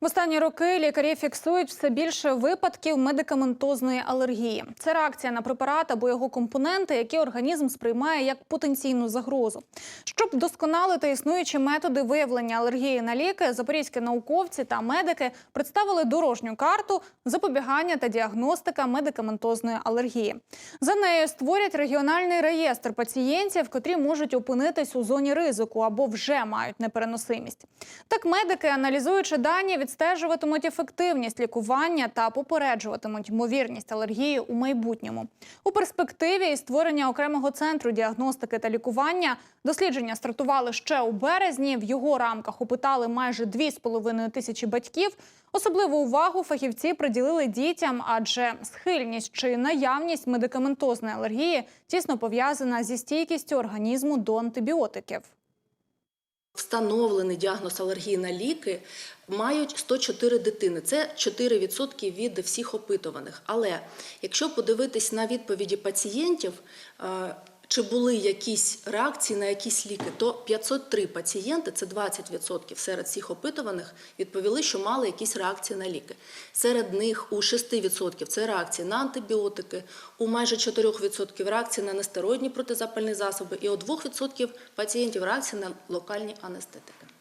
В останні роки лікарі фіксують все більше випадків медикаментозної алергії. Це реакція на препарат або його компоненти, які організм сприймає як потенційну загрозу. Щоб вдосконалити існуючі методи виявлення алергії на ліки, запорізькі науковці та медики представили дорожню карту запобігання та діагностика медикаментозної алергії. За нею створять регіональний реєстр пацієнтів, котрі можуть опинитись у зоні ризику або вже мають непереносимість. Так медики, аналізуючи дані, відстежуватимуть ефективність лікування та попереджуватимуть ймовірність алергії у майбутньому. У перспективі і створення окремого центру діагностики та лікування дослідження стартували ще у березні. В його рамках опитали майже 2,5 тисячі батьків. Особливу увагу фахівці приділили дітям, адже схильність чи наявність медикаментозної алергії тісно пов'язана зі стійкістю організму до антибіотиків. Встановлений діагноз алергії на ліки мають 104 дитини. Це 4% від всіх опитуваних. Але якщо подивитись на відповіді пацієнтів, е, чи були якісь реакції на якісь ліки, то 503 пацієнти, це 20% серед всіх опитуваних, відповіли, що мали якісь реакції на ліки. Серед них у 6% це реакції на антибіотики, у майже 4% реакції на нестероїдні протизапальні засоби, і у 2% пацієнтів реакції на локальні анестетики.